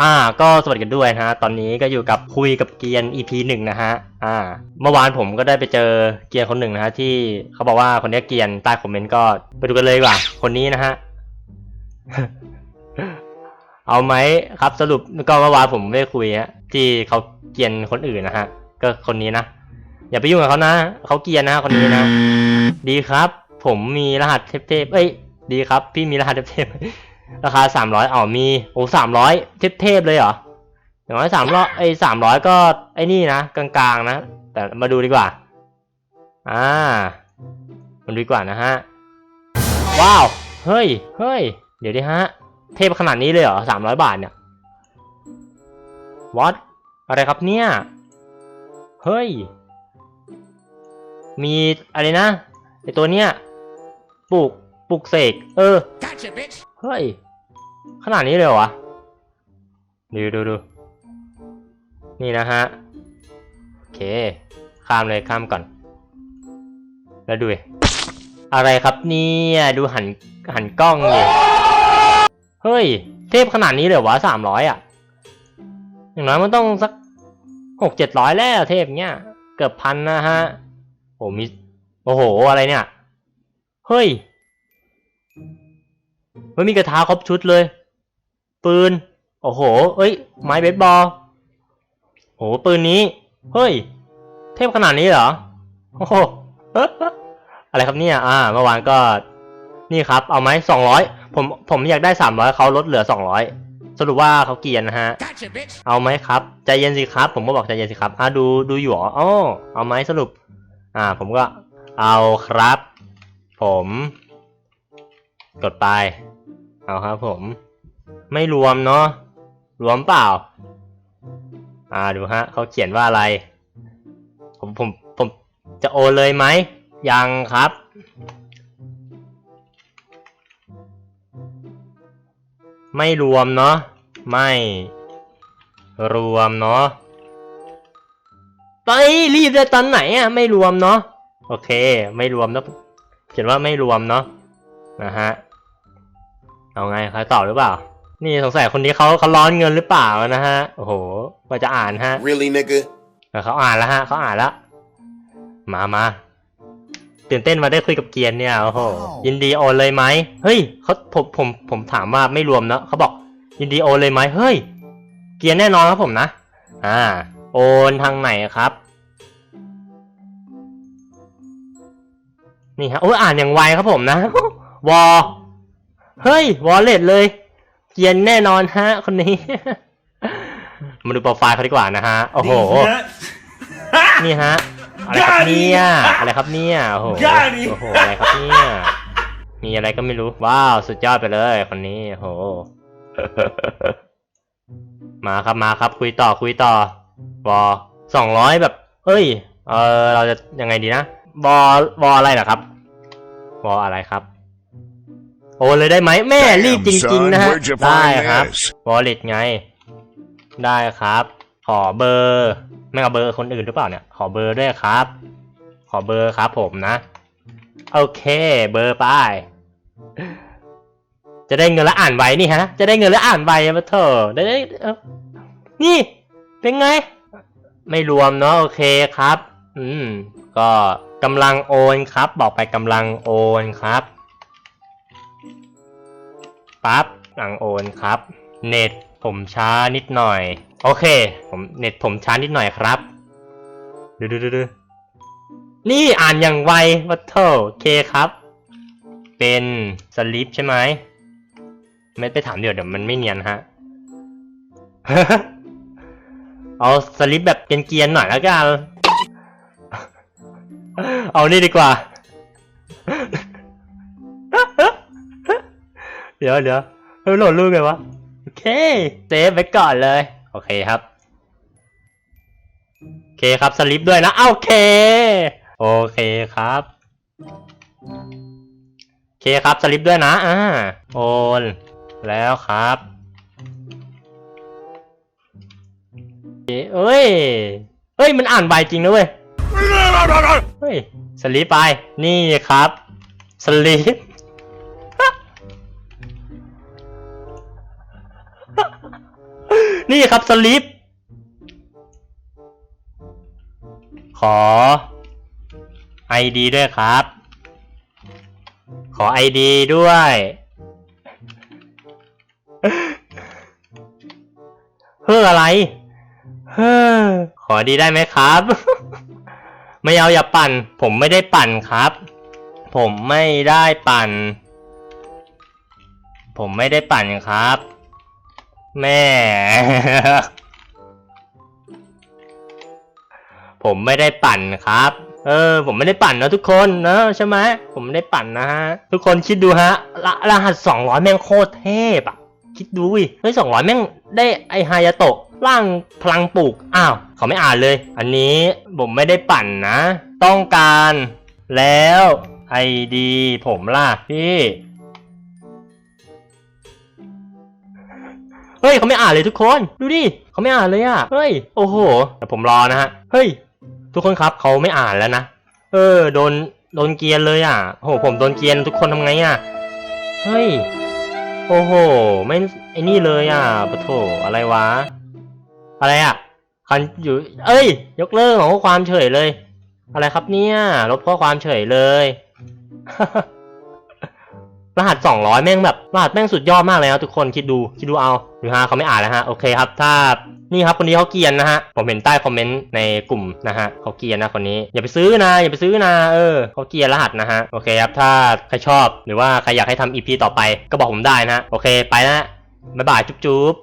อ่าก็สวัสดีกันด้วยนะฮะ ตอนนี้ก็อยู่กับคุยกับเกียน EP หนึ่งนะฮะ อ่า เมื่อวานผมก็ได้ไปเจอเกียนคนหนึ่งนะฮะที่เขาบอกว่าคนนี้เกียนใต้คอมเมนต์ก็ไปดูกันเลยดีกว่า คนนี้นะฮะ เอาไหมครับสรุปก็เมื่อวานผมได้คุยฮะที่เขาเกียนคนอื่นนะฮะ ก็คนนี้นะ อย่าไปยุ่งกับเขานะเขาเกียนนะคนนี้นะ ดีครับ ผมมีรหัสเทพๆเอ้ย ดีครับ พี่มีรหัสเทพๆ ราคาสามร้อยอ๋อมีโอ้สามร้อยเทพๆเลยเหรออย่างน้อยสามร้อยไอ้สามร้อยก็ไอ้นี่นะกลางๆนะ แต่มาดูดีกว่า อ่ามาดูดีกว่านะฮะ ว้าว เฮ้ย เฮ้ย เดี๋ยวดิฮะ เทพขนาดนี้เลยเหรอสามร้อยบาทเนี่ยวัดอะไรครับเนี่ย เฮ้ย มีอะไรนะไอตัวเนี้ยปลูกปลูกเสก เออ Gotcha. เฮ้ย ขนาดนี้เลยเหรอวะดูดูดูนี่นะฮะ โอเค ข้ามเลยข้ามก่อน แล้วดูอะไรครับเนี่ยดูหันหันกล้องเลยเฮ้ย เทพขนาดนี้เลยวะสามร้อยอะ อย่างน้อยมันต้องสักหกเจ็ดร้อยแล้วเทพเนี้ย เกือบพันนะฮะ โอ้มี โอ้โห อะไรเนี่ย เฮ้ย มันมีกระทาครบชุดเลย ปืน โอ้โห เอ้ย ไม้เบสบอลโอ้โหปืนนี้ เฮ้ย เทพขนาดนี้เหรอ โอ้โห อะไรครับเนี่ย อ่า เมื่อวานก็ นี่ครับ เอาไหมสองร้อยผม ผมอยากได้สามร้อยเขาลดเหลือสองร้อยสรุปว่าเขาเกียนนะฮะ เอาไหมครับ ใจเย็นสิครับ ผมก็บอกใจเย็นสิครับ อ่าดูดูอยู่เหรออ๋อเอาไหมสรุป อ่า ผมก็ เอาครับ ผม กดไป เอาครับผม ไม่รวมเนาะ รวมเปล่า อ่าดูฮะเขาเขียนว่าอะไร ผมผมผมจะโอนเลยไหม ยังครับ ไม่รวมเนาะ ไม่รวมเนาะตอนนี้รีบเลยตอนไหนอะ ไม่รวมเนาะ โอเค ไม่รวมนะเขียนว่าไม่รวมเนาะนะฮะ เอาไงใครตอบหรือเปล่า นี่สงสัยคนนี้เขาเขาร้อนเงินหรือเปล่านะฮะ โอ้โหกว่าจะอ่านฮะ Really, nigga? เออเขาอ่านแล้วฮะเขาอ่านแล้ว มามาตื่นเต้นมาได้คุยกับเกียร์เนี่ยโอ้โหยินดีโอนเลยไหมเฮ้ยเขาผมผมผมถามว่าไม่รวมเนอะเขาบอก ยินดีโอนเลยไหมเฮ้ย เกียร์แน่นอนครับผมนะ อ่า โอนทางไหนครับ นี่ฮะโอ้ยอ่านอย่างไวครับผมนะวอ เฮ้ยวอลเล็ตเลย เกียร์แน่นอนฮะ คนนี้ มาดูโปรไฟล์เขาดีกว่านะฮะ โอ้โห นี่ฮะ อะไรครับเนี่ย อะไรครับเนี่ย โอ้โห โอ้โห อะไรครับเนี่ย มีอะไรก็ไม่รู้ ว้าว สุดยอดไปเลยคนนี้ โอ้โห มาครับ มาครับ คุยต่อ คุยต่อ วอสองร้อยแบบ เอ้ย เออ เราจะยังไงดีนะ วอวออะไรเหรอครับ วออะไรครับ โอนเลยได้ไหมแม่รีบจริง ๆ นะฮะ where'd you ได้ find ครับ this? วอลเล็ตไง ได้ครับ ขอเบอร์ไม่เอาเบอร์คนอื่นหรือเปล่าเนี่ย ขอเบอร์ด้วยครับ ขอเบอร์ครับผมนะ โอเค เบอร์ไป จะได้เงินแล้วอ่านไวนี่ฮะ จะได้เงินแล้วอ่านไวมาเถอะได้ได้เอ้านี่ เป็นไง ไม่รวมเนาะโอเคครับ อืม ก็กำลังโอนครับ บอกไปกำลังโอนครับ ปั๊บกำลังโอนครับ เน็ตผมช้านิดหน่อย โอเค ผมเน็ตผมช้านิดหน่อยครับดูดูดูดูนี่อ่านอย่างไววัตเทอโอเคครับ เป็นสลิปใช่ไหมไม่ไปถามเดี๋ยวเดี๋ยวมันไม่เนียนฮะ เอาสลิปแบบเกียนๆหน่อยแล้วกัน เอานี่ดีกว่า เดี๋ยวเดี๋ยวเฮ้ยโหลดรูปไงวะ โอเค เซฟไว้ก่อนเลย โอเคครับ โอเคครับสลิปด้วยนะโอเค โอเคครับ โอเคครับสลิปด้วยนะ อ่า โอน แล้วครับเอ้ย เฮ้ย มันอ่านใบจริงนะเว้ย เฮ้ย สลิปไป นี่ครับ สลิป นี่ครับสลิปขอ ID ด้วยครับ ขอ ID ด้วย เฮ้ออะไร เฮ้อขอดีได้ไหมครับ ไม่เอาอย่าปั่น ผมไม่ได้ปั่นครับ ผมไม่ได้ปั่น ผมไม่ได้ปั่นครับ แม่ ผมไม่ได้ปั่นครับ เออ ผมไม่ได้ปั่นนะทุกคนนะใช่ไหมผมไม่ได้ปั่นนะฮะ ทุกคนคิดดูฮะรรหัสสองร้อยแม่งโคตรเทพอะคิดดูวิเฮ้ยสองร้อยแม่งได้ไอฮายาโตะร่างพลังปลูก อ้าว เขาไม่อ่านเลย อันนี้ผมไม่ได้ปั่นนะ ต้องการแล้วไอดีผมล่ะพี่ ฮ้ยเขาไม่อ่านเลยทุกคน ดูดิเขาไม่อ่านเลยอะเฮ้ย โอ้โห แต่ผมรอนะฮะ เฮ้ย ทุกคนครับเขาไม่อ่านแล้วนะ เออ โดน โดนเกียนเลยอะ โอ้โห ผมโดนเกียนทุกคนทำไงอะ เฮ้ย โอ้โห ไม่ ไอ้นี่เลยอะปะโถอะไรวะ อะไรอะ คันอยู่ เอ้ย ยกเลิกของข้อความเฉยเลย อะไรครับเนี่ย ลบข้อความเฉยเลยรหัสสองร้อยแม่งแบบรหัสแม่งสุดยอดมากเลยนะทุกคนคิดดูคิดดูเอา ดูฮะเขาไม่อ่านแล้วฮะโอเคครับ ถ้านี่ครับคนนี้เขาเกียนนะฮะผมเห็นใต้คอมเมนต์ในกลุ่มนะฮะเขาเกียนนะคนนี้อย่าไปซื้อนะอย่าไปซื้อนะเออเขาเกียนรหัสนะฮะโอเคครับถ้าใครชอบหรือว่าใครอยากให้ทำอีพีต่อไปก็บอกผมได้นะฮะโอเคไปนะบ๊ายบายจุ๊บ